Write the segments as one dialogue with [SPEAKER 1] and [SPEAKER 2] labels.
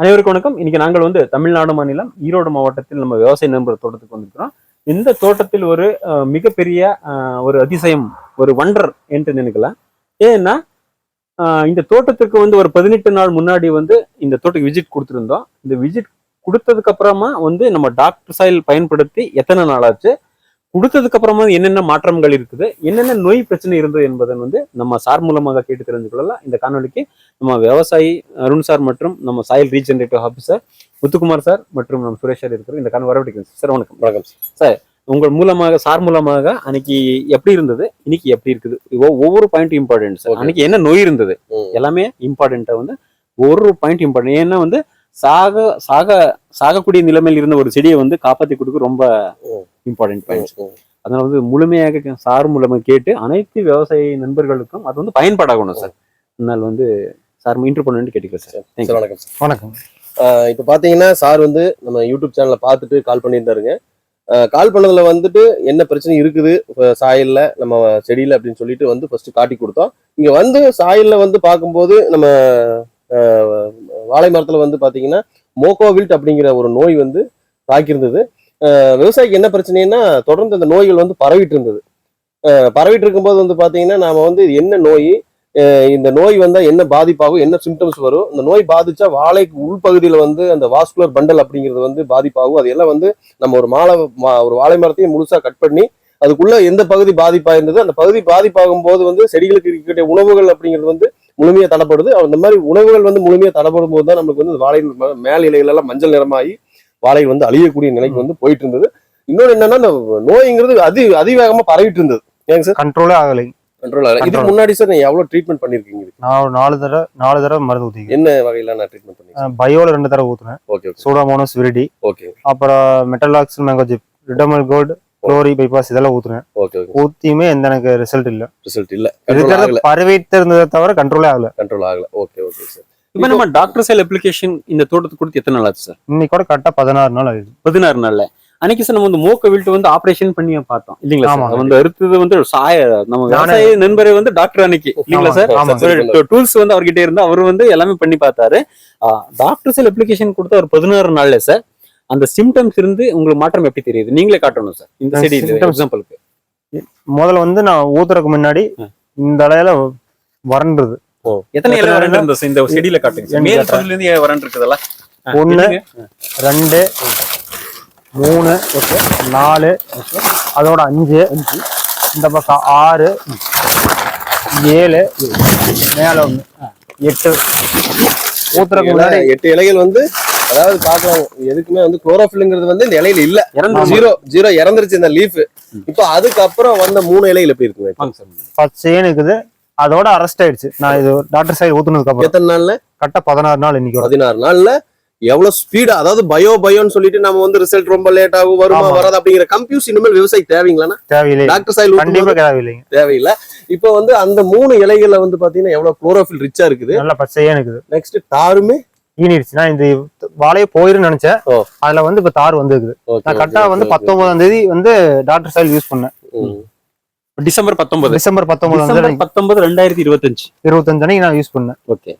[SPEAKER 1] அனைவருக்கும் வணக்கம். இன்னைக்கு நாங்கள் வந்து தமிழ்நாடு மாநிலம் ஈரோடு மாவட்டத்தில் நம்ம விவசாய நண்பர் தோட்டத்துக்கு வந்திருக்கிறோம். இந்த தோட்டத்தில் ஒரு மிகப்பெரிய ஒரு அதிசயம் ஒரு வண்டர் என்று நினைக்கலாம். ஏன்னா இந்த தோட்டத்துக்கு வந்து ஒரு பதினெட்டு நாள் முன்னாடி வந்து இந்த தோட்டத்துக்கு விசிட் கொடுத்துருந்தோம். இந்த விசிட் கொடுத்ததுக்கு அப்புறமா வந்து நம்ம டாக்டர் சாயில் பயன்படுத்தி எத்தனை நாள் ஆச்சு? கொடுத்ததுக்கு அப்புறமா என்னென்ன மாற்றங்கள் இருக்குது? என்னென்ன நோய் பிரச்சனை இருந்தது என்பதை வந்து நம்ம சார் மூலமாக கேட்டு தெரிஞ்சு கொள்ளலாம். இந்த காணொலிக்கு நம்ம விவசாயி அருண் சார் மற்றும் நம்ம soil regenerative officer Muthukumar sir மற்றும் நம்ம சுரேஷ் சார் இருக்கிறோம் இந்த காரணம் வரவழைக்கிறேன் சார். வணக்கம்.
[SPEAKER 2] வணக்கம்
[SPEAKER 1] உங்கள் மூலமாக சார் மூலமாக அன்னைக்கு எப்படி இருந்தது? இன்னைக்கு எப்படி இருக்குது? ஒவ்வொ- ஒவ்வொரு பாயிண்ட் இம்பார்ட்டன்ட் சார். அன்னைக்கு என்ன நோய் இருந்தது. எல்லாமே இம்பார்ட்டண்ட்டா வந்து ஒரு பாயிண்ட் இம்பார்ட்டன்ட் ஏன்னா வந்து சாக சாக சாகக்கூடிய நிலைமையில் இருந்த ஒரு செடியை வந்து காப்பாத்தி கொடுக்க ரொம்ப. Important point. அதனால வந்து முழுமையாக சார் மூலமாக கேட்டு அனைத்து விவசாய நண்பர்களுக்கும் அது வந்து பயன்பாடாகணும் சார் அதனால வந்து சார் இன்டர் பண்ணு கேட்டுக்கிறேன் சார்
[SPEAKER 2] வணக்கம் சார்
[SPEAKER 3] வணக்கம்.
[SPEAKER 2] ஆஹ் இப்ப பாத்தீங்கன்னா சார் வந்து நம்ம யூடியூப் சேனல்ல பார்த்துட்டு கால் பண்ணியிருந்தாருங்க. கால் பண்ணதுல வந்துட்டு என்ன பிரச்சனை இருக்குது? சாயல்ல நம்ம செடியில அப்படின்னு சொல்லிட்டு வந்து ஃபர்ஸ்ட் காட்டி கொடுத்தோம். இங்க வந்து சாயல்ல வந்து பார்க்கும்போது நம்ம வாழை மரத்தில் வந்து பார்த்தீங்கன்னா மோகோவில்ட் அப்படிங்கிற ஒரு நோய் வந்து தாக்கியிருந்தது. விவசாயிக்கு என்ன பிரச்சனைன்னா தொடர்ந்து அந்த நோய்கள் வந்து பரவிட்டு இருந்தது. பரவிட்டு இருக்கும்போது வந்து பார்த்தீங்கன்னா நாம் வந்து என்ன நோய் இந்த நோய் வந்தால் என்ன பாதிப்பாகும் என்ன சிம்டம்ஸ் வரும்? இந்த நோய் பாதிச்சா வாழைக்கு உள்பகுதியில் வந்து அந்த வாஸ்குலர் பண்டல் அப்படிங்கிறது வந்து பாதிப்பாகும். அது எல்லாம் வந்து நம்ம ஒரு மாலை மா- ஒரு வாழை மரத்தையும் முழுசாக கட் பண்ணி அதுக்குள்ள எந்த பகுதி பாதிப்பாக இருந்தது அந்த பகுதி பாதிப்பாகும் போது வந்து செடிகளுக்கு இருக்கக்கூடிய உணவுகள் அப்படிங்கிறது வந்து முழுமையா தடப்படுது. அந்த மாதிரி உணவுகள் வந்து முழுமையா தடப்படும் போது தான் நமக்கு வந்து வாழை மேல் இலைகள் எல்லாம் மஞ்சள் நிறமாகி வாழை வந்து அழியக்கூடிய நிலைக்கு வந்து போயிட்டு இருந்தது இன்னொன்னு என்னன்னா இந்த நோய்ங்கிறது அதி அதிவேகமா பரவிட்டு இருந்தது ஏங்க சார்?
[SPEAKER 3] கண்ட்ரோலே ஆகலை.
[SPEAKER 2] கண்ட்ரோல் இதுக்கு
[SPEAKER 3] Control.
[SPEAKER 2] முன்னாடி சார் நீங்க எவ்வளவு ட்ரீட்மெண்ட் பண்ணிருக்கீங்க இதுக்கு?
[SPEAKER 3] நான் நாலு தடவை நாலு தடவை மருந்து ஊற்றிக்கிறேன்
[SPEAKER 2] என்ன வகையில நான் ட்ரீட்மெண்ட் பண்ணிருக்கேன்
[SPEAKER 3] பயோல ரெண்டு தடவை ஊற்றுனேன்
[SPEAKER 2] ஓகே
[SPEAKER 3] சூடாமோனஸ் விரிடி
[SPEAKER 2] ஓகே
[SPEAKER 3] அப்புறம் மெட்டலாக்ஸ் மேங்கோஜிப் ரிடமல் கோல்டு குளோரி பைபாஸ் இதெல்லாம் ஊற்றுனேன்
[SPEAKER 2] ஓகே ஓகே
[SPEAKER 3] ஊத்தியுமே எந்த எனக்கு ரிசல்ட் இல்ல.
[SPEAKER 2] ரிசல்ட் இல்ல.
[SPEAKER 3] இருக்கிறத பரவிட்டு இருந்ததை தவிர கண்ட்ரோலே ஆகல.
[SPEAKER 2] கண்ட்ரோல் ஆகல. ஓகே ஓகே சார்
[SPEAKER 1] இப்ப நம்ம டாக்டர் சைல் அப்ளிகேஷன் இந்த தோட்டத்துக்கு கொடுத்து எத்தனை நாள் ஆச்சு சார்
[SPEAKER 3] இன்னைக்கு கூட கரெக்டா பதினாறு நாள் ஆயிடுது
[SPEAKER 1] பதினாறு நாள்ல. அன்னைக்கு சார் நம்ம வந்து மூக்க விட்டு வந்து ஆபரேஷன் பண்ணி பார்த்தோம். இல்லீங்களா. சார் வந்து அறுத்தது வந்து சாய நம்ம விவசாய நண்பரே வந்து டாக்டர் அன்னைக்கு. இல்லீங்களா. சரி, டூல்ஸ் வந்து அவர்கிட்ட இருந்து அவர் வந்து எல்லாமே பண்ணி பார்த்தாரு. டாக்டர் சைல் அப்ளிகேஷன் கொடுத்த ஒரு பதினாறு நாள்ல சார் அந்த சிம்டம்ஸ் இருந்து உங்களுக்கு மாற்றம் எப்படி தெரியுது? நீங்களே காட்டணும் சார் இந்த செடி எக்ஸாம்பிளுக்கு
[SPEAKER 3] முதல்ல வந்து நான் ஊத்துறதுக்கு முன்னாடி இந்த இலையில வறண்டுது
[SPEAKER 1] எத்தனை இலை வறண்டு சார் இந்த செடியில காட்டுங்க மேல்? பகுதியில இருந்து வறண்டு இருக்குதல்ல. என்னங்க?
[SPEAKER 3] ரெண்டு மூணு நாலு அதோட அஞ்சு இந்த பக்கம் ஆறு ஏழு மேல ஒண்ணு. எட்டு. ஊத்துறதுக்கு முன்னாடி
[SPEAKER 2] எட்டு இலைகள் வந்து அதாவது பாக்கலாம் எதுக்குமே வந்து குளோரோஃபில்ங்கிறது வந்து இந்த இலையில இல்ல.
[SPEAKER 1] இறந்து
[SPEAKER 2] ஜீரோ ஜீரோ இறந்துருச்சு இந்த லீஃப் இப்போ அதுக்கப்புறம் வந்த மூணு இலைகள் எப்படி இருக்குங்க?
[SPEAKER 3] பச்சைன்னு இருக்குது. அதோட அரெஸ்ட் ஆயிடுச்சு. நான் இது டாக்டர் சைடு ஊத்துனதுக்கு அப்புறம்.
[SPEAKER 2] எத்தனை நாள்ல?
[SPEAKER 3] கரெக்டா பதினாறு நாள் இன்னைக்கு
[SPEAKER 2] பதினாறு நாள்ல எவ்வளவு ஸ்பீடா அதாவது பயோ பயோன்னு சொல்லிட்டு நம்ம வந்து ரிசல்ட் ரொம்ப லேட் ஆகும் வருமா. வராது அப்படிங்கிற கம்ப்யூஸ் இனிமேல் விவசாயி தேவைங்களான்னா
[SPEAKER 3] தேவையில்லை.
[SPEAKER 2] டாக்டர் சாயில்
[SPEAKER 3] கண்டிப்பா தேவையில்லைங்க.
[SPEAKER 2] தேவையில்லை. இப்போ வந்து அந்த மூணு இலைகள்ல வந்து பாத்தீங்கன்னா எவ்வளவு குளோரோஃபில் ரிச்சா இருக்குது?
[SPEAKER 3] நல்லா பச்சையா இருக்குது.
[SPEAKER 2] நெக்ஸ்ட் தாருமே
[SPEAKER 3] ஈனிடுச்சு நான் இந்த வாழையே போயிருன்னு நினைச்சேன். அதுல வந்து இப்ப தார் வந்துருக்குது. நான் கரெக்டா வந்து. பத்தொன்பதாம் தேதி வந்து டாக்டர் சைல் யூஸ் பண்ணேன்.
[SPEAKER 1] டிசம்பர் பத்தொன்பது.
[SPEAKER 3] டிசம்பர் தேதி.
[SPEAKER 1] பத்தொன்பது ரெண்டாயிரத்தி இருபத்தஞ்சு.
[SPEAKER 3] இருபத்தஞ்சு அன்னைக்கு நான் யூஸ் பண்ணேன்.
[SPEAKER 1] ஓகே.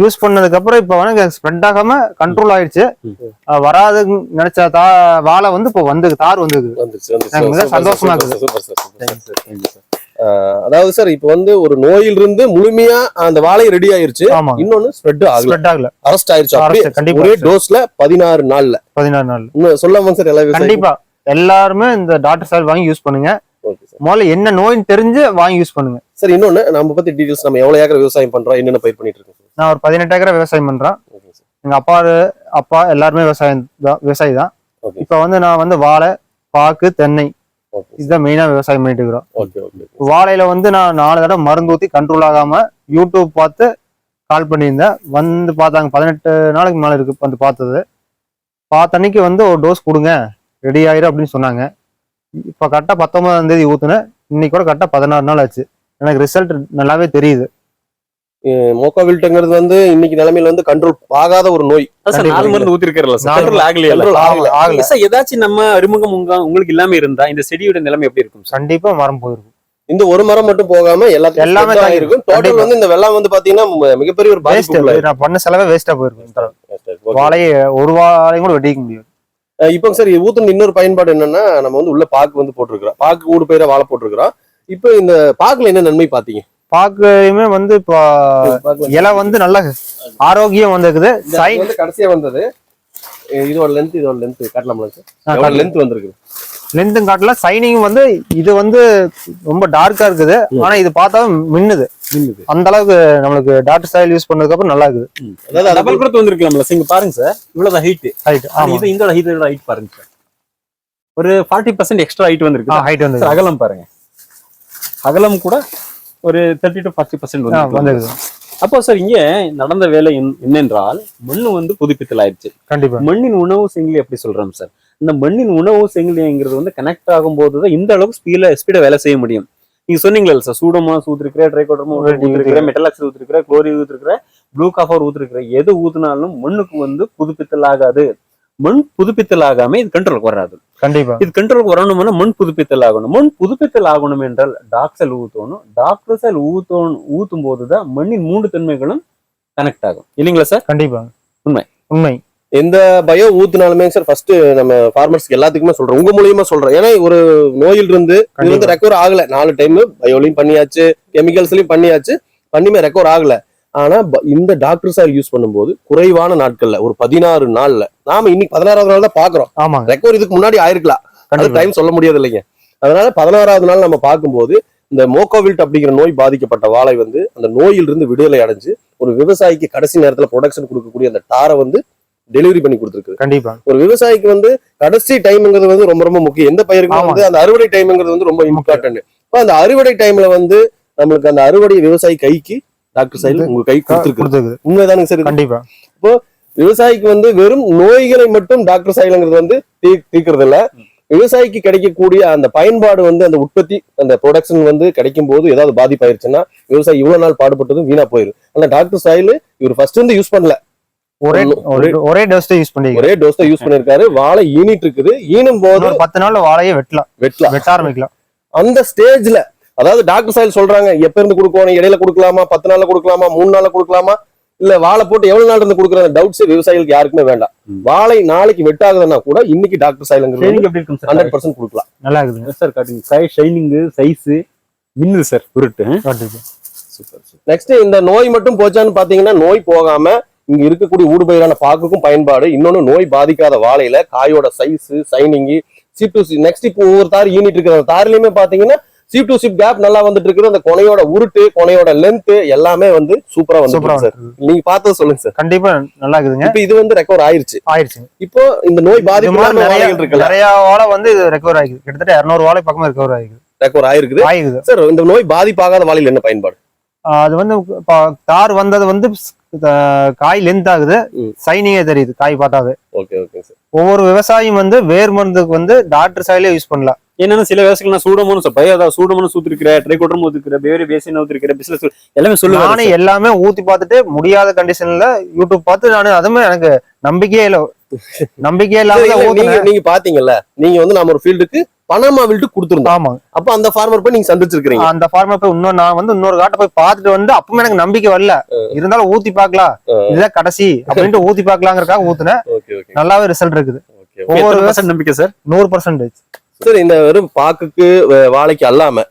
[SPEAKER 3] யூஸ் பண்ணதுக்கு அப்புறம் இப்ப வந்து ஸ்ப்ரெட் ஆகாம கண்ட்ரோல் ஆயிடுச்சு. வராதுன்னு நினைச்ச தா வாழை வந்து இப்போ வந்து தார்
[SPEAKER 2] Super,
[SPEAKER 3] சந்தோஷமா இருக்குது.
[SPEAKER 2] அதாவது சார் இப்போ வந்து ஒரு நோயிலிருந்து முழுமையா அந்த வாழை ரெடி ஆயிருச்சு. இன்னொன்னு ஸ்ப்ரெட் ஆகல.
[SPEAKER 3] ஸ்ப்ரெட் ஆகல.
[SPEAKER 2] அரெஸ்ட் ஆயிருச்சு. ஒரே. டோஸ்ல பதினாறு நாள்ல.
[SPEAKER 3] பதினாறு நாள்
[SPEAKER 2] சொல்லாம சார் எல்லா விவசாயிகளும்?
[SPEAKER 3] கண்டிப்பா. எல்லாருமே இந்த டாக்டர் சால் வாங்கி யூஸ் பண்ணுங்க. முதல்ல என்ன நோயின்னு தெரிஞ்சு வாங்கி யூஸ் பண்ணுங்க.
[SPEAKER 2] சார் இன்னொன்னு நம்ம பத்தி டீடைல்ஸ் நம்ம எவ்வளவு ஏக்கர் விவசாயம் பண்றோம் என்னென்ன பயிர் பண்ணிட்டு இருக்கோம்
[SPEAKER 3] நான் ஒரு பதினெட்டு ஏக்கரா விவசாயம் பண்றேன்.
[SPEAKER 2] Okay sir.
[SPEAKER 3] எங்க அப்பா அப்பா எல்லாருமே விவசாயம் தான் விவசாயி தான். இப்ப வந்து நான் வந்து வாழை பாக்கு தென்னை இதுதான் மெயினா விவசாயம் பண்ணிட்டு இருக்கிறோம்.
[SPEAKER 2] ஓகே ஓகே
[SPEAKER 3] வாழையில வந்து நான் நாலு தடவை மருந்து ஊத்தி கண்ட்ரோல் ஆகாம யூடியூப் பார்த்து கால் பண்ணியிருந்தேன். வந்து பார்த்தாங்க பதினெட்டு நாளைக்கு மேல இருக்கு வந்து பார்த்தது. பார்த்த அன்னைக்கு வந்து ஒரு டோஸ் கொடுங்க ரெடி ஆயிரும் அப்படின்னு சொன்னாங்க. இப்போ கரெக்டாக பத்தொன்பதாம் தேதி ஊத்துனேன். இன்னைக்கு கூட கரெக்டாக பதினாறு நாள் ஆச்சு. எனக்கு ரிசல்ட் நல்லாவே தெரியுது.
[SPEAKER 2] மோக்கோவில்ட்டுங்கிறது வந்து இன்னைக்கு நிலைமையில வந்து கண்ட்ரோல் ஆகாத ஒரு நோய்.
[SPEAKER 1] நாலு மருந்து
[SPEAKER 3] நாலு
[SPEAKER 1] கண்ட்ரோல் ஆகலையா
[SPEAKER 2] ஆகல.
[SPEAKER 3] ஆகல.
[SPEAKER 1] சார் ஏதாச்சும் நம்ம அறிமுகம் உங்க உங்களுக்கு இல்லாம இருந்தா இந்த செடியோட நிலைமை எப்படி இருக்கும்
[SPEAKER 3] கண்டிப்பா மரம் போயிருக்கும்.
[SPEAKER 2] இந்த ஒரு மரம் மட்டும் போகாம எல்லாத்தையும்
[SPEAKER 3] எல்லாமே
[SPEAKER 2] இருக்கும். டோட்டல். வந்து இந்த வெள்ளம் வந்து பாத்தீங்கன்னா மிகப்பெரிய ஒரு
[SPEAKER 3] வேஸ்ட்
[SPEAKER 2] பாதிப்பு
[SPEAKER 3] நான் பண்ண செலவே வேஸ்டா போயிருக்கும். வாழையை ஒரு வாழையும் கூட வெட்டிக்க முடியாது.
[SPEAKER 2] அஹ் இப்போ சார் இது ஊத்துன இன்னொரு பயன்பாடு என்னன்னா நம்ம வந்து உள்ள பாக்கு வந்து போட்டிருக்கிறோம். பாக்கு ஊடு பயிர வாழை போட்டிருக்கிறோம். இப்போ இந்த பாக்குல என்ன நன்மை பாத்தீங்க?
[SPEAKER 3] பாக்கையுமே வந்து இப்போ இலை வந்து நல்ல ஆரோக்கியம் வந்திருக்குது. சைன்
[SPEAKER 2] வந்து கடைசியா வந்தது. இதோட லென்த் இதோட லென்த் எவ்வளவு லென்த் வந்திருக்கு?
[SPEAKER 3] லென்த்தும் காட்டல. சைனிங் வந்து இது வந்து ரொம்ப டார்க்கா இருக்குது. ஆனா இது பார்த்தா மின்னுது. அந்த அளவுக்கு நம்மளுக்கு டாக்டர் ஸ்டைல் யூஸ் பண்ணதுக்கு அப்புறம் நல்லா இருக்குது.
[SPEAKER 2] அதாவது அது
[SPEAKER 1] டபுள் குரோத் வந்திருக்கலாம்ல இங்க பாருங்க சார் இவ்வளவுதான் ஹைட்
[SPEAKER 3] ஹைட்
[SPEAKER 1] இது இந்த ஹைட்டோட ஹைட் பாருங்க சார் ஒரு ஃபார்ட்டி பர்சன்ட் எக்ஸ்ட்ரா ஹைட் வந்திருக்கு
[SPEAKER 3] ஹைட் வந்து
[SPEAKER 1] அகலம் பாருங்க. அகலம் கூட ஒரு தேர்ட்டி டு ஃபார்ட்டி பர்சன்ட் வந்து
[SPEAKER 3] வந்துருக்குது
[SPEAKER 1] அப்போ சார் இங்க நடந்த வேலை என்ன- என்னென்றால் மண்ணு வந்து புதுப்பித்தல் ஆயிடுச்சு
[SPEAKER 3] கண்டிப்பா.
[SPEAKER 1] மண்ணின் உணவு செங்கிலி எப்படி சொல்றோம் சார் இந்த மண்ணின் உணவு செங்கிலிங்கிறது வந்து கனெக்ட் ஆகும்போது தான் இந்த அளவுக்கு ஸ்பீட ஸ்பீட வேலை செய்ய முடியும். நீங்க சொன்னீங்களா சார் சூடமாஸ் ஊத்திருக்கிற ட்ரைகோடர்மா ஊத்திருக்கிற மெட்டலாக்ஸ் ஊத்திருக்கிற குளோரி ஊத்திருக்கிற ப்ளூ காஃபர் ஊத்திருக்கிற எது ஊத்தினாலும் மண்ணுக்கு வந்து புதுப்பித்தல் ஆகாது மண் புதுப்பித்தல் ஆகாம இது கண்ட்ரோலுக்கு வராது.
[SPEAKER 3] கண்டிப்பா.
[SPEAKER 1] இது கண்ட்ரோலுக்கு வரணும்னா மண் புதுப்பித்தல் ஆகணும் மண் புதுப்பித்தல் ஆகணும் என்றால் டாக்ஸல் ஊத்தணும். டாக்டர்சல் ஊத்தணும் ஊத்தும் போதுதான் மண்ணின் மூன்று தன்மைகளும் கனெக்ட் ஆகும். இல்லைங்களா சார்
[SPEAKER 3] கண்டிப்பா.
[SPEAKER 1] உண்மை.
[SPEAKER 3] உண்மை.
[SPEAKER 2] எந்த பயோ ஊத்துனாலுமே சார் ஃபர்ஸ்ட் நம்ம ஃபார்மர்ஸ்க்கு எல்லாத்துக்குமே சொல்றோம். உங்க மூலியமா சொல்றேன் ஏன்னா ஒரு நோயில் இருந்து இது வந்து
[SPEAKER 3] கண்டிப்பா.
[SPEAKER 2] ரெக்கவர் ஆகல. நாலு டைம் பயோலையும் பண்ணியாச்சு கெமிக்கல்ஸ்லயும் பண்ணியாச்சு. பண்ணியுமே ரெக்கவர் ஆகல. ஆனா இந்த டாக்டர் சார் யூஸ் பண்ணும்போது குறைவான நாட்கள்ல ஒரு பதினாறு நாள்ல நாம இன்னைக்கு பதினாறாவது நாள் தான் பாக்குறோம்
[SPEAKER 3] ஆமாங்க.
[SPEAKER 2] ரெக்கவர் இதுக்கு முன்னாடி ஆயிருக்கலாம். டைம் சொல்ல முடியாது இல்லைங்க. அதனால பதினாறாவது நாள் நம்ம பார்க்கும்போது இந்த மோக்கோவில்ட் அப்படிங்கிற நோய் பாதிக்கப்பட்ட வாழை வந்து அந்த நோயிலிருந்து விடுதலை அடைஞ்சு ஒரு விவசாயிக்கு கடைசி நேரத்துல ப்ரொடக்ஷன் கொடுக்கக்கூடிய அந்த டாரை வந்து டெலிவரி பண்ணி கொடுத்துருக்கு.
[SPEAKER 3] கண்டிப்பா.
[SPEAKER 2] ஒரு விவசாயிக்கு வந்து கடைசி டைம்ங்கிறது வந்து ரொம்ப ரொம்ப முக்கியம். எந்த பயிருக்கு
[SPEAKER 3] ஆமா.
[SPEAKER 2] வந்து அந்த அறுவடை டைம்ங்கிறது வந்து ரொம்ப இம்பார்ட்டன்ட் இப்போ அந்த அறுவடை டைம்ல வந்து நம்மளுக்கு அந்த அறுவடை விவசாயி கைக்கு டாக்டர் சைடுல உங்க கை கொடுத்துருக்கு உண்மைதானுங்க சார்?
[SPEAKER 3] கண்டிப்பா.
[SPEAKER 2] விவசாயிக்கு வந்து வெறும் நோய்களை மட்டும் டாக்டர் சைடுங்கிறது வந்து தீ- தீர்க்கறது இல்ல விவசாயிக்கு கிடைக்கக்கூடிய அந்த பயன்பாடு வந்து அந்த உற்பத்தி அந்த ப்ரொடக்ஷன் வந்து கிடைக்கும் போது ஏதாவது பாதிப்பாயிருச்சுன்னா விவசாயி இவ்வளவு நாள் பாடுபட்டதும் வீணா போயிரும். ஆனா டாக்டர் சாயில் இவர் ஃபர்ஸ்ட் வந்து யூஸ் பண்ணல.
[SPEAKER 3] ஒரே
[SPEAKER 2] ஒரே-
[SPEAKER 3] டோஸ்ட் யூஸ் பண்ணிக்க
[SPEAKER 2] ஒரே டோஸ் யூஸ் பண்ணிருக்காரு. வாழை ஈனிட்டு இருக்குது. ஈனும் போது
[SPEAKER 3] பத்து நாள்ல வாழையே வெட்டலாம்.
[SPEAKER 2] வெட்டலாம்.
[SPEAKER 3] வெட்ட ஆரம்பிக்கலாம்.
[SPEAKER 2] அந்த ஸ்டேஜ்ல அதாவது டாக்டர் சாயில் சொல்றாங்க எப்ப இருந்து கொடுக்கணும் இடையில கொடுக்கலாமா பத்து நாள்ல கொடுக்கலாமா மூணு நாள்ல கொடுக்கலாமா? இல்ல வாழை போட்டு எவ்வளவு நாள் இருந்து கொடுக்குற டவுட்ஸ் விவசாயிகளுக்கு யாருக்குமே வேண்டாம். வாழை நாளைக்கு வெட்டாகுதுன்னா கூட இன்னைக்கு டாக்டர் சாயிலுங்கிறது
[SPEAKER 1] ஷைனிங் எப்படி இருக்கும் சார்
[SPEAKER 2] ஹண்ட்ரட் பர்சன்ட் கொடுக்கலாம்.
[SPEAKER 3] நல்லா இருக்குதுங்க
[SPEAKER 1] சார் காட்டுங்க கை ஷைனிங் சைஸ் மின்னுது சார் உருட்டு.
[SPEAKER 2] நெக்ஸ்ட் இந்த நோய் மட்டும் போச்சான்னு பாத்தீங்கன்னா நோய் போகாம இங்க இருக்கக்கூடிய ஊடுபயிரான பாக்குக்கும் பயன்பாடு. இன்னொன்னு நோய் பாதிக்காத வாழையில காயோட சைஸ் சைனிங் சிப் டு நெக்ஸ்ட் இப்போ ஒவ்வொரு தார் ஈனிட்டு இருக்கிற தார்லயுமே பாத்தீங்கன்னா சிப் டு சிப் கேப் நல்லா வந்துட்டு இருக்குது. அந்த கொனையோட உருட்டு கொனையோட லென்த் எல்லாமே வந்து சூப்பரா வந்து சார் நீங்க பார்த்தது சொல்லுங்க சார்
[SPEAKER 3] கண்டிப்பா நல்லா இருக்குதுங்க.
[SPEAKER 2] இப்போ இது வந்து ரெக்கவர் ஆயிருச்சு.
[SPEAKER 3] ஆயிடுச்சுங்க
[SPEAKER 2] இப்போ இந்த நோய் பாதிப்பு
[SPEAKER 3] நிறைய
[SPEAKER 2] இருக்குல்ல?
[SPEAKER 3] நிறைய வாழை வந்து ரெக்கவர் ஆகிக்குது கிட்டத்தட்ட இரநூறு வாழை பக்கமா ரெக்கவர் ஆகிக்குது
[SPEAKER 2] ரெக்கவர் ஆயிருக்குது.
[SPEAKER 3] ஆகிக்குது
[SPEAKER 2] சார் இந்த நோய் பாதிப்பாகாத வாழையில் என்ன பயன்பாடு?
[SPEAKER 3] அது வந்து தார் வந்தது வந்து காய் லென்த் ஆகுது. சைனிங்கே தெரியுது காய் பார்த்தாவே.
[SPEAKER 2] ஓகே ஓகே சார்
[SPEAKER 3] ஒவ்வொரு விவசாயியும் வந்து வேர் மருந்துக்கு வந்து டாக்டர் சைட்லயே யூஸ் பண்ணலாம்.
[SPEAKER 1] என்னன்னா சில விவசாயிகள் நான் சூடமோனு பய அதாவது சூடமோனு சூத்திருக்கிற ட்ரைகோட்டரும் ஊத்திருக்கிற வேறு பேசின் ஊத்திருக்கிற பிசினஸ் எல்லாமே சொல்லுவாங்க
[SPEAKER 3] நானே எல்லாமே ஊத்தி பார்த்துட்டு முடியாத கண்டிஷன்ல யூடியூப் பார்த்து நான் அதுவுமே எனக்கு நம்பிக்கையே இல்ல. நம்பிக்கையே இல்லாம
[SPEAKER 2] இல்ல, நீங்க பாத்தீங்கல்ல நீங்க வந்து நாம ஒரு ஃபீல்டுக்கு பணமா வில்ட்டு கொடுத்துருந்தோம்.
[SPEAKER 3] ஆமாங்க
[SPEAKER 2] அப்ப அந்த ஃபார்மர் போய் நீங்க சந்திச்சிருக்கீங்க
[SPEAKER 3] அந்த ஃபார்மர் போய் இன்னொரு நான் வந்து இன்னொரு காட்டை போய் பார்த்துட்டு வந்து அப்பவுமே எனக்கு நம்பிக்கை வரல. இருந்தாலும் ஊத்தி பார்க்கலாம். இதுதான் கடைசி அப்படின்ட்டு ஊத்தி பார்க்கலாங்கிறதுக்காக ஊத்துனேன். நல்லாவே ரிசல்ட் இருக்குது. ஒவ்வொரு
[SPEAKER 1] நம்பிக்கை சார்
[SPEAKER 3] நூறு பர்சன்டேஜ்
[SPEAKER 2] சார் இந்த வெறும் பாக்குக்கு வாழைக்கு அல்லாம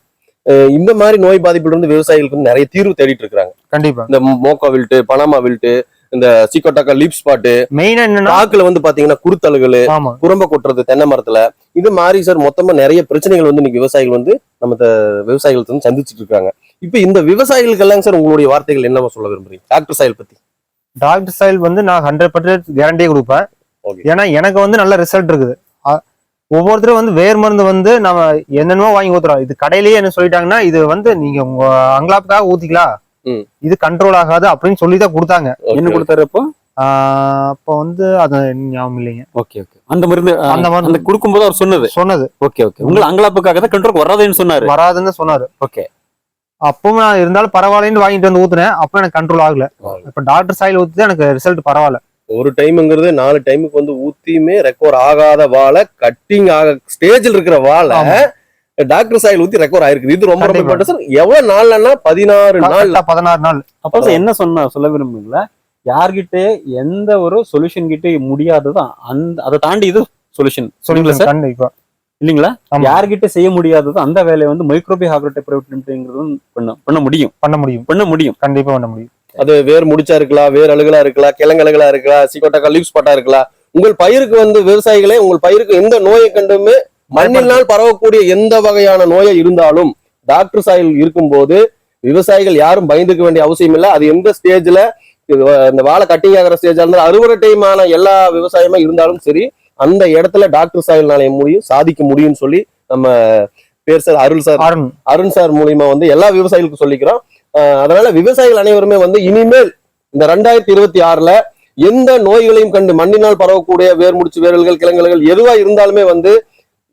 [SPEAKER 2] இந்த மாதிரி நோய் பாதிப்புல இருந்து விவசாயிகளுக்கு வந்து நிறைய தீர்வு தேடிட்டு இருக்காங்க
[SPEAKER 3] கண்டிப்பா.
[SPEAKER 2] இந்த மோக்கா வில்ட்டு பனாமா வில்ட்டு இந்த சிக்கோட்டாக்கா லீப் ஸ்பாட்டு
[SPEAKER 3] மெயினா என்னன்னா
[SPEAKER 2] பாக்குல வந்து பாத்தீங்கன்னா குருத்தழுகல் குரம்ப கொட்டுறது தென்னை மரத்துல இது மாதிரி சார் மொத்தமா நிறைய பிரச்சனைகள் வந்து இன்னைக்கு விவசாயிகள் வந்து நம்ம விவசாயிகள் வந்து சந்திச்சுட்டு இருக்காங்க. இப்ப இந்த விவசாயிகளுக்கு எல்லாம் சார் உங்களுடைய வார்த்தைகள் என்னவா சொல்ல விரும்புறீங்க? டாக்டர் சாயல் பத்தி.
[SPEAKER 3] டாக்டர் ஸ்டைல் வந்து நான் ஹண்ட்ரட் பர்சன்ட் கேரண்டியே கொடுப்பேன். ஏன்னா எனக்கு வந்து நல்ல ரிசல்ட் இருக்குது. ஒவ்வொருத்தரும் வந்து வேர் மருந்து வந்து நம்ம என்னென்னமோ வாங்கி ஊத்துறோம். இது கடையிலேயே என்ன சொல்லிட்டாங்கன்னா இது வந்து நீங்க உங்க அங்கலாப்புக்காக ஊத்திக்கலாம்.
[SPEAKER 2] ம்.
[SPEAKER 3] இது கண்ட்ரோல் ஆகாது அப்படின்னு சொல்லி தான் கொடுத்தாங்க
[SPEAKER 1] என்ன கொடுத்தாரு அப்போ?
[SPEAKER 3] வந்து அது ஞாபகம் இல்லைங்க.
[SPEAKER 1] Okay okay. அந்த மருந்து
[SPEAKER 3] அந்த மருந்து.
[SPEAKER 1] மருந்து கொடுக்கும்போது அவர் சொன்னது?
[SPEAKER 3] சொன்னது.
[SPEAKER 1] Okay okay. உங்களை அங்கலாப்புக்காக தான் கண்ட்ரோல் வராதுன்னு சொன்னாரு.
[SPEAKER 3] வராதுன்னு சொன்னாரு.
[SPEAKER 1] ஓகே.
[SPEAKER 3] அப்பவும் நான் இருந்தாலும் பரவாயில்லன்னு வாங்கிட்டு வந்து ஊத்துனேன். அப்போ எனக்கு கண்ட்ரோல் ஆகல. இப்ப டாக்டர் சாயில் ஊத்தி எனக்கு ரிசல்ட் பரவாயில்ல.
[SPEAKER 2] ஒரு டைம்ங்கிறது நாலு டைமுக்கு வந்து ஊத்தியுமே ரெக்கவர் ஆகாத வாழை கட்டிங் ஆக ஸ்டேஜில் இருக்கிற வாழை. டாக்டர் சாயல் ஊத்தி ரெக்கவர் ஆயிருக்குது. இது ரொம்ப ரொம்ப சார் எவ்வளவு நாள்லன்னா பதினாறு நாள்?
[SPEAKER 3] பதினாறு நாள்.
[SPEAKER 1] அப்போ சார் என்ன சொன்னா சொல்ல விரும்புங்களா யார்கிட்ட எந்த ஒரு சொல்யூஷன் கிட்ட முடியாததோ அந்த அதை தாண்டி இது சொல்யூஷன் சொல்லுங்களா சார்?
[SPEAKER 3] கண்டிப்பா.
[SPEAKER 1] இல்லைங்களா. யார்கிட்ட செய்ய முடியாததோ அந்த வேலையை வந்து மைக்ரோபி ஹாக்ரோட்டை பிரைவேட் லிமிடெட்ங்கிறது பண்ண பண்ண முடியும்.
[SPEAKER 3] பண்ண முடியும்.
[SPEAKER 1] பண்ண முடியும்.
[SPEAKER 3] கண்டிப்பா பண்ண முடியும்.
[SPEAKER 2] அது வேர் முடிச்சா இருக்கலாம் வேர் அழுகலா இருக்கலாம் கிழங்கழுகலா இருக்கலாம் சிக்கோட்டாக்கா லீவ்ஸ் பட்டா இருக்கலாம். உங்கள் பயிருக்கு வந்து விவசாயிகளே உங்கள் பயிருக்கு எந்த நோயை கண்டுமே மண்ணினால் பரவக்கூடிய எந்த வகையான நோயை இருந்தாலும் டாக்டர் சாயில் இருக்கும்போது விவசாயிகள் யாரும் பயந்துக்க வேண்டிய அவசியம் இல்லை. அது எந்த ஸ்டேஜ்ல இந்த வாழை கட்டிங் ஆகிற ஸ்டேஜா இருந்தாலும் அறுவடை டைமான எல்லா விவசாயமா இருந்தாலும் சரி அந்த இடத்துல டாக்டர் சாயில்னால முடியும் சாதிக்க முடியும்னு சொல்லி நம்ம பேர் sir Arul sir.
[SPEAKER 3] Arun.
[SPEAKER 2] Arun sir மூலியமா வந்து எல்லா விவசாயிகளுக்கும் சொல்லிக்கிறோம். அதனால விவசாயிகள் அனைவருமே வந்து இனிமேல் இந்த ரெண்டாயிரத்தி இருபத்தி ஆறுல எந்த நோய்களையும் கண்டு மண்ணினால் பரவக்கூடிய வேர்முடிச்சு வேரல்கள் கிழங்குகள் எதுவா இருந்தாலுமே வந்து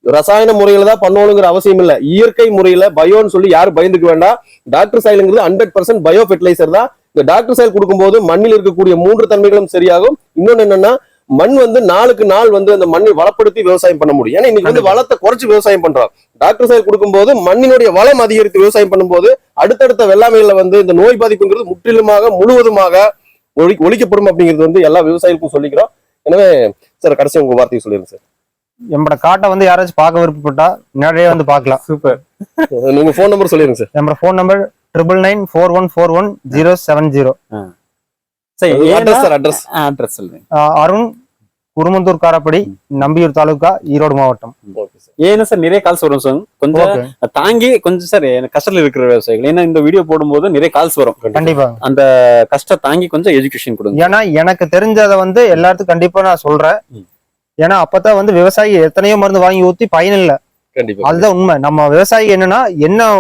[SPEAKER 2] ரசாயன முறையில தான் பண்ணணுங்கிற அவசியம் இல்ல. இயற்கை முறையில பயோன்னு சொல்லி யாரும் பயந்துக்க வேண்டாம். டாக்டர் சாயிலுங்கிறது ஹண்ட்ரட் பர்சன்ட் பயோ ஃபெர்டிலைசர் தான். இந்த டாக்டர் சாயில் கொடுக்கும்போது மண்ணில் இருக்கக்கூடிய மூன்று தன்மைகளும் சரியாகும். இன்னொன்னு என்னன்னா மண் வந்து நாளுக்கு நாள் வந்து அந்த மண்ணை வளப்படுத்தி விவசாயம் பண்ண முடியும். ஏன்னா இன்னைக்கு வந்து வளத்தை குறைச்சு விவசாயம் பண்றோம் டாக்டர் சாயில் கொடுக்கும்போது மண்ணினுடைய வளம் அதிகரித்து விவசாயம் பண்ணும்போது அடுத்தடுத்த வெள்ளாமைகள்ல வந்து இந்த நோய் பாதிப்புங்கிறது முற்றிலுமாக முழுவதுமாக ஒழி ஒழிக்கப்படும் அப்படிங்கிறது வந்து எல்லா விவசாயிகளுக்கும் சொல்லிக்கிறோம். எனவே சார் கடைசி உங்க வார்த்தையை சொல்லிருங்க சார்.
[SPEAKER 3] நம்மளோட காட்டை வந்து யாராச்சும் பார்க்க விருப்பப்பட்டா நேரடியாக வந்து பார்க்கலாம்.
[SPEAKER 1] சூப்பர்.
[SPEAKER 2] உங்க ஃபோன் நம்பர் சொல்லிருங்க சார்.
[SPEAKER 3] நம்மளோட phone number triple nine four one four one zero seven zero
[SPEAKER 1] சரி
[SPEAKER 2] அட்ரஸ் அட்ரஸ்
[SPEAKER 1] சொல்றேன்
[SPEAKER 3] அருண் குருமந்தூர் காரப்படி நம்பியூர் தாலுகா ஈரோடு மாவட்டம்.
[SPEAKER 1] ஏன்னா சார் நிறைய கால்ஸ் வரும் சார் கொஞ்சம் தாங்கி கொஞ்சம் சார் எனக்கு கஷ்டத்துல இருக்கிற விவசாயிகள். ஏன்னா இந்த வீடியோ போடும்போது நிறைய கால்ஸ் வரும்.
[SPEAKER 3] கண்டிப்பா.
[SPEAKER 1] அந்த கஷ்டம் தாங்கி கொஞ்சம் எஜுகேஷன் கொடுங்க.
[SPEAKER 3] ஏன்னா எனக்கு தெரிஞ்சதை வந்து எல்லாத்துக்கும் கண்டிப்பா நான் சொல்றேன். ஏன்னா அப்பதான் வந்து விவசாயி எத்தனையோ மருந்து வாங்கி ஊத்தி பயன் இல்ல.
[SPEAKER 2] கண்டிப்பா.
[SPEAKER 3] அதுதான் உண்மை. நம்ம விவசாயி என்னன்னா என்ன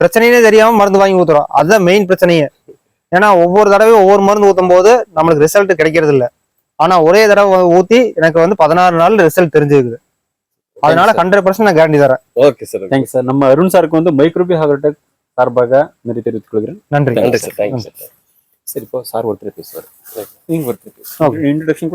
[SPEAKER 3] பிரச்சனைனே தெரியாம மருந்து வாங்கி ஊத்துறோம். அதுதான் மெயின் பிரச்சனையே. ஏன்னா ஒவ்வொரு தடவையும் ஒவ்வொரு மருந்து ஊத்தும் போது நம்மளுக்கு ரிசல்ட் கிடைக்கிறது இல்ல ஆனா ஒரே தடவை ஊத்தி எனக்கு வந்து பதினாறு நாள் ரிசல்ட் தெரிஞ்சிருக்குது. அதனால ஹண்ட்ரட் பர்சன்ட் நான் கேரண்டி தரேன்.
[SPEAKER 2] ஓகே சார்
[SPEAKER 1] தேங்க்ஸ் சார் நம்ம அருண் சாருக்கு வந்து மைக்ரோபி ஹாக்ரோடெக் சார்பாக நன்றி தெரிவித்துக் கொள்கிறேன்.
[SPEAKER 3] நன்றி.
[SPEAKER 2] நன்றி சார் தேங்க்யூ சார்
[SPEAKER 1] சரி இப்போ சார் ஒருத்தர் பேசுவார். நீங்க ஒருத்தர் பேசுவார் இன்ட்ரடக்ஷன்